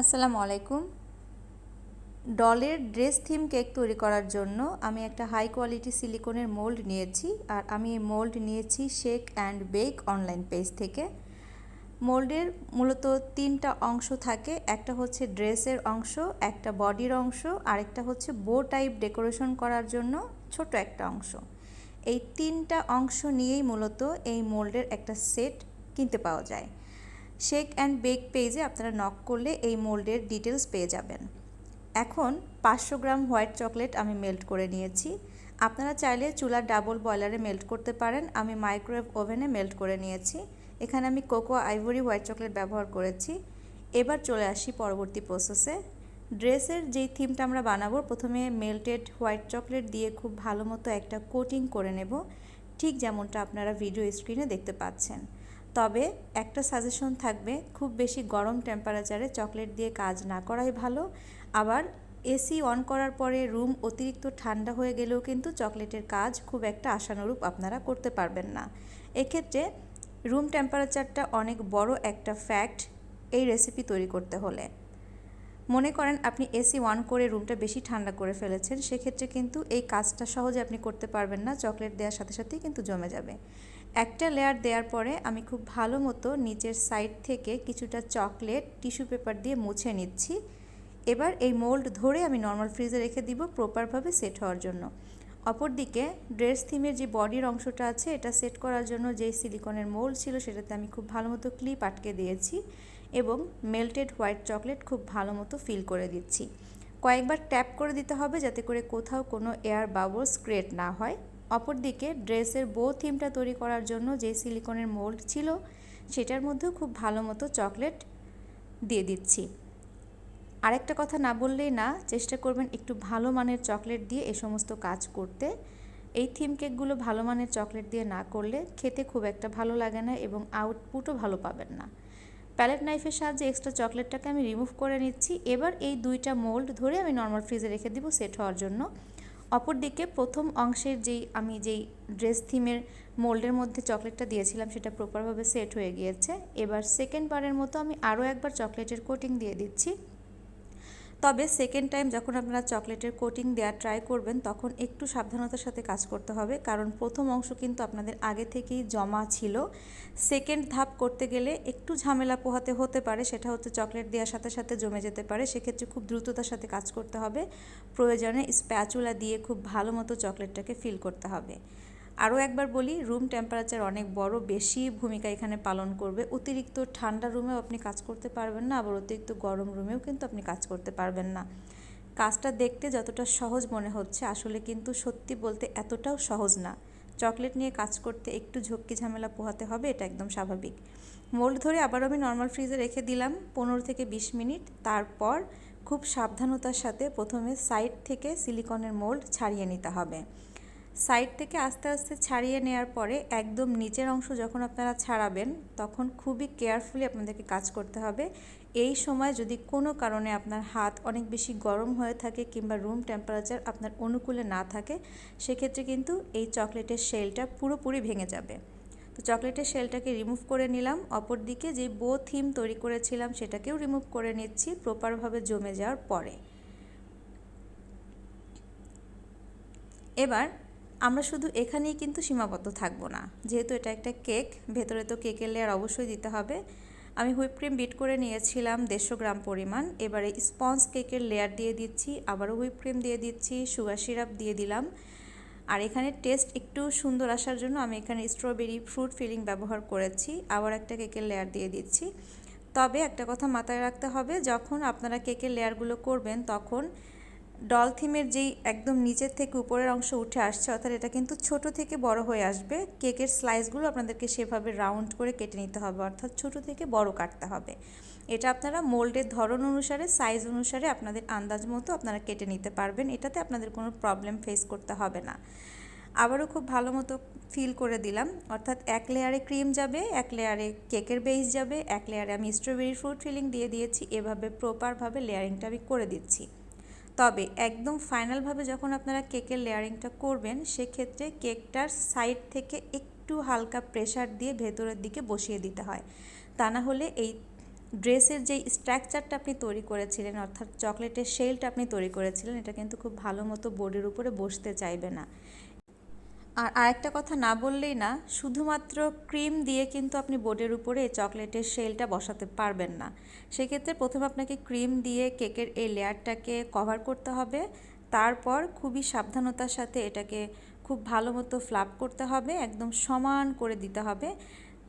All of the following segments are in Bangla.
আসসালামু আলাইকুম। ডলের ড্রেস থিম কেক তৈরি করার জন্য আমি একটা হাই কোয়ালিটি সিলিকনের মোল্ড নিয়েছি আর আমি এই মোল্ড নিয়েছি Shake and Bake online page থেকে। মোল্ডের মূলত তিনটা অংশ থাকে, একটা হচ্ছে ড্রেসের অংশ, একটা বডির অংশ, আরেকটা হচ্ছে বো টাইপ ডেকোরেশন করার জন্য ছোট একটা অংশ। এই তিনটা অংশ নিয়েই মূলত এই মোল্ডের একটা সেট কিনতে পাওয়া যায়। শেক অ্যান্ড বেক পেজে আপনারা নক করলে এই মোল্ডের ডিটেলস পেয়ে যাবেন। এখন পাঁচশো গ্রাম হোয়াইট চকলেট আমি মেল্ট করে নিয়েছি। আপনারা চাইলে চুলার ডাবল বয়লারে মেল্ট করতে পারেন। আমি মাইক্রোওয়েভ ওভেনে মেল্ট করে নিয়েছি। এখানে আমি কোকো আইভরি হোয়াইট চকলেট ব্যবহার করেছি। এবার চলে আসি পরবর্তী প্রসেসে ড্রেসের যেই থিমটা আমরা বানাবো, প্রথমে মেল্টেড হোয়াইট চকলেট দিয়ে খুব ভালো মতো একটা কোটিং করে নেব। ঠিক যেমনটা আপনারা ভিডিও স্ক্রিনে দেখতে পাচ্ছেন। তবে একটা সাজেশন থাকবে, খুব বেশি গরম টেম্পারেচারে চকলেট দিয়ে কাজ না করাই ভালো। আবার এসি অন করার পরে রুম অতিরিক্ত ঠান্ডা হয়ে গেলেও কিন্তু চকলেটের কাজ খুব একটা আশানুরূপ আপনারা করতে পারবেন না। এক্ষেত্রে রুম টেম্পারেচারটা অনেক বড় একটা ফ্যাক্ট এই রেসিপি তৈরি করতে হলে। মনে করেন আপনি এসি অন করে রুমটা বেশি ঠান্ডা করে ফেলেছেন, সেক্ষেত্রে কিন্তু এই কাজটা সহজে আপনি করতে পারবেন না চকলেট দেওয়ার সাথে সাথেই কিন্তু জমে যাবে। একটা লেয়ার দেওয়ার পরে আমি খুব ভালো মতো নিচের সাইড থেকে কিছুটা চকলেট টিস্যু পেপার দিয়ে মুছে নিচ্ছি। এবার এই মোল্ড ধরে আমি নর্মাল ফ্রিজে রেখে দিব প্রপারভাবে সেট হওয়ার জন্য। অপরদিকে ড্রেস থিমের যে বডির অংশটা আছে, এটা সেট করার জন্য যেই সিলিকনের মোল্ড ছিল, সেটাতে আমি খুব ভালো মতো ক্লিপ আটকে দিয়েছি এবং মেল্টেড হোয়াইট চকলেট খুব ভালো মতো ফিল করে দিচ্ছি। কয়েকবার ট্যাপ করে দিতে হবে যাতে করে কোথাও কোনো এয়ার বাবলস ক্রিয়েট না হয়। অপরদিকে ড্রেসের বো থিমটা তৈরি করার জন্য যে সিলিকনের মোল্ড ছিল, সেটার মধ্যেও খুব ভালো মতো চকলেট দিয়ে দিচ্ছি। আরেকটা কথা না বললেই না, চেষ্টা করবেন একটু ভালো মানের চকলেট দিয়ে এ সমস্ত কাজ করতে। এই থিম কেকগুলো ভালো মানের চকলেট দিয়ে না করলে খেতে খুব একটা ভালো লাগে না এবং আউটপুটও ভালো পাবেন না। প্যালেট নাইফের সাহায্যে এক্সট্রা চকলেটটাকে আমি রিমুভ করে নিচ্ছি। এবার এই দুইটা মোল্ড ধরে আমি নর্মাল ফ্রিজে রেখে দিব সেট হওয়ার জন্য। অপরদিকে প্রথম অংশের যেই, আমি যেই ড্রেস থিমের মোল্ডের মধ্যে চকলেটটা দিয়েছিলাম, সেটা প্রপারভাবে সেট হয়ে গিয়েছে। এবার সেকেন্ড বারের মতো আমি আরও একবার চকলেটের কোটিং দিয়ে দিচ্ছি। তবে সেকেন্ড টাইম যখন আপনারা চকলেটের কোটিং দেওয়ার ট্রাই করবেন, তখন একটু সাবধানতার সাথে কাজ করতে হবে। কারণ প্রথম অংশ কিন্তু আপনাদের আগে থেকেই জমা ছিল। সেকেন্ড ধাপ করতে গেলে একটু ঝামেলা পোহাতে হতে পারে। সেটা হচ্ছে চকলেট দেওয়ার সাথে সাথে জমে যেতে পারে। সেক্ষেত্রে খুব দ্রুততার সাথে কাজ করতে হবে। প্রয়োজনে স্প্যাচুলা দিয়ে খুব ভালো মতো চকলেটটাকে ফিল করতে হবে। আরও একবার বলি রুম টেম্পারেচার অনেক বড়, বেশি ভূমিকা এখানে পালন করবে। অতিরিক্ত ঠান্ডা রুমেও আপনি কাজ করতে পারবেন না, আবার অতিরিক্ত গরম রুমেও কিন্তু আপনি কাজ করতে পারবেন না। কাজটা দেখতে যতটা সহজ মনে হচ্ছে, আসলে কিন্তু সত্যি বলতে এতটাও সহজ না। চকলেট নিয়ে কাজ করতে একটু ঝক্কি ঝামেলা পোহাতে হবে, এটা একদম স্বাভাবিক। মোল্ড ধরে আবার আমি নর্মাল ফ্রিজে রেখে দিলাম পনেরো থেকে বিশ মিনিট। তারপর খুব সাবধানতার সাথে প্রথমে সাইড থেকে সিলিকনের মোল্ড ছাড়িয়ে নিতে হবে। সাইড থেকে আস্তে আস্তে ছাড়িয়ে নেওয়ার পরে একদম নিচের অংশ যখন আপনারা ছাড়াবেন, তখন খুবই কেয়ারফুলি আপনাদেরকে কাজ করতে হবে। এই সময় যদি কোনো কারণে আপনার হাত অনেক বেশি গরম হয়ে থাকে কিংবা রুম টেম্পারেচার আপনার অনুকূলে না থাকে, সেক্ষেত্রে কিন্তু এই চকলেটের শেলটা পুরোপুরি ভেঙে যাবে। তো চকলেটের শেলটাকে রিমুভ করে নিলাম। অপর দিকে যে বো থিম তৈরি করেছিলাম, সেটাকেও রিমুভ করে নিচ্ছি প্রপারভাবে জমে যাওয়ার পরে। এবার আমরা শুধু এখানেই কিন্তু সীমাবদ্ধ থাকব না। যেহেতু এটা একটা কেক, ভেতরে তো কেকের লেয়ার অবশ্যই দিতে হবে। আমি হুইপ ক্রিম বিট করে নিয়েছিলাম দেড়শো গ্রাম পরিমাণ। এবারে স্পঞ্জ কেকের লেয়ার দিয়ে দিচ্ছি, আবারও হুইপ ক্রিম দিয়ে দিচ্ছি সুগার সিরাপ দিয়ে দিলাম। আর এখানে টেস্ট একটু সুন্দর আসার জন্য আমি এখানে স্ট্রবেরি ফ্রুট ফিলিং ব্যবহার করেছি, আবার একটা কেকের লেয়ার দিয়ে দিচ্ছি। তবে একটা কথা মাথায় রাখতে হবে, যখন আপনারা কেকের লেয়ারগুলো করবেন, তখন ডল থিমের যেই একদম নিচের থেকে উপরের অংশ উঠে আসছে, অর্থাৎ এটা কিন্তু ছোট থেকে বড় হয়ে আসবে। কেকের স্লাইসগুলো আপনাদেরকে সেভাবে রাউন্ড করে কেটে নিতে হবে, অর্থাৎ ছোট থেকে বড় কাটতে হবে। এটা আপনারা মোল্ডের ধরন অনুসারে সাইজ অনুসারে আপনাদের আন্দাজ মতো আপনারা কেটে নিতে পারবেন। এটাতে আপনাদের কোনো প্রবলেম ফেস করতে হবে না। আবারও খুব ভালো মতো ফিল করে দিলাম, অর্থাৎ এক লেয়ারে ক্রিম যাবে, এক লেয়ারে কেকের বেস যাবে, এক লেয়ারে আমি স্ট্রবেরি ফ্রুট ফিলিং দিয়ে দিয়েছি। এভাবে প্রপারভাবে লেয়ারিংটা আমি করে দিচ্ছি। তবে একদম ফাইনালভাবে যখন আপনারা কেকের লেয়ারিংটা করবেন, সেক্ষেত্রে কেকটার সাইড থেকে একটু হালকা প্রেশার দিয়ে ভেতরের দিকে বসিয়ে দিতে হয়। তা না হলে এই ড্রেসের যে স্ট্রাকচারটা আপনি তৈরি করেছিলেন, অর্থাৎ চকলেটের শেলটা আপনি তৈরি করেছিলেন, এটা কিন্তু খুব ভালো মতো বোর্ডের উপরে বসতে চাইবে না। আর আরেকটা কথা না বললেই না, শুধুমাত্র ক্রিম দিয়ে কিন্তু আপনি বোর্ডের উপরে এই চকলেটের শেলটা বসাতে পারবেন না। সেক্ষেত্রে প্রথমে আপনাকে ক্রিম দিয়ে কেকের এই লেয়ারটাকে কভার করতে হবে। তারপর খুবই সাবধানতার সাথে এটাকে খুব ভালো মতো ফ্লাপ করতে হবে, একদম সমান করে দিতে হবে।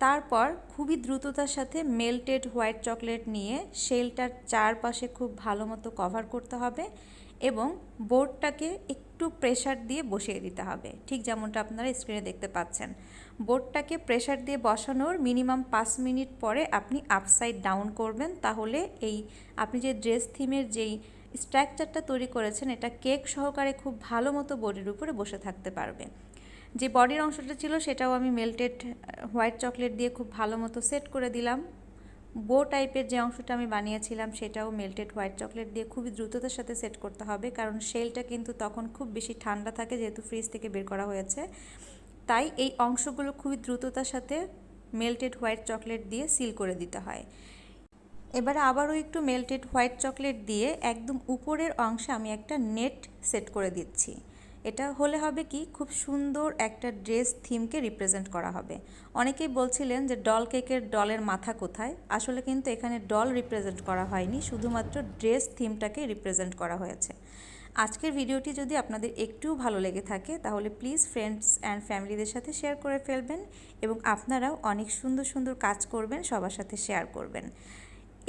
তারপর খুবই দ্রুততার সাথে মেল্টেড হোয়াইট চকলেট নিয়ে শেলটার চারপাশে খুব ভালো মতো কভার করতে হবে এবং বোর্ডটাকে একটু প্রেশার দিয়ে বসিয়ে দিতে হবে। ঠিক যেমনটা আপনারা স্ক্রিনে দেখতে পাচ্ছেন। বোর্ডটাকে প্রেশার দিয়ে বসানোর মিনিমাম পাঁচ মিনিট পরে আপনি আপসাইড ডাউন করবেন। তাহলে এই আপনি যে ড্রেস থিমের যেই স্ট্রাকচারটা তৈরি করেছেন, এটা কেক সহকারে খুব ভালো মতো বোর্ডের উপরে বসে থাকতে পারবে। যে বডির অংশটা ছিল, সেটাও আমি মেল্টেড হোয়াইট চকলেট দিয়ে খুব ভালো মতো সেট করে দিলাম। বো টাইপের যে অংশটা আমি বানিয়েছিলাম সেটাও মেল্টেড হোয়াইট চকলেট দিয়ে খুবই দ্রুততার সাথে সেট করতে হবে, কারণ শেলটা কিন্তু তখন খুব বেশি ঠান্ডা থাকে যেহেতু ফ্রিজ থেকে বের করা হয়েছে। তাই এই অংশগুলো খুবই দ্রুততার সাথে মেল্টেড হোয়াইট চকলেট দিয়ে সিল করে দিতে হয়। এবারে আবারও একটু মেল্টেড হোয়াইট চকলেট দিয়ে একদম উপরের অংশে আমি একটা নেট সেট করে দিচ্ছি। এটা হলে হবে কি, খুব সুন্দর একটা ড্রেস থিমকে রিপ্রেজেন্ট করা হবে। অনেকেই বলছিলেন যে ডল কেকের ডলের মাথা কোথায়? আসলে কিন্তু এখানে ডল রিপ্রেজেন্ট করা হয়নি, শুধুমাত্র ড্রেস থিমটাকে রিপ্রেজেন্ট করা হয়েছে। আজকের ভিডিওটি যদি আপনাদের একটুও ভালো লেগে থাকে, তাহলে প্লিজ ফ্রেন্ডস অ্যান্ড ফ্যামিলিদের সাথে শেয়ার করে ফেলবেন এবং আপনারাও অনেক সুন্দর সুন্দর কাজ করবেন, সবার সাথে শেয়ার করবেন।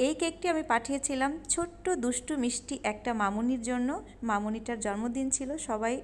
এই কেকটি আমি পাঠিয়েছিলাম ছোট্ট দুষ্টু মিষ্টি একটা মামুনির জন্য। মামুনিটার জন্মদিন ছিল, সবাই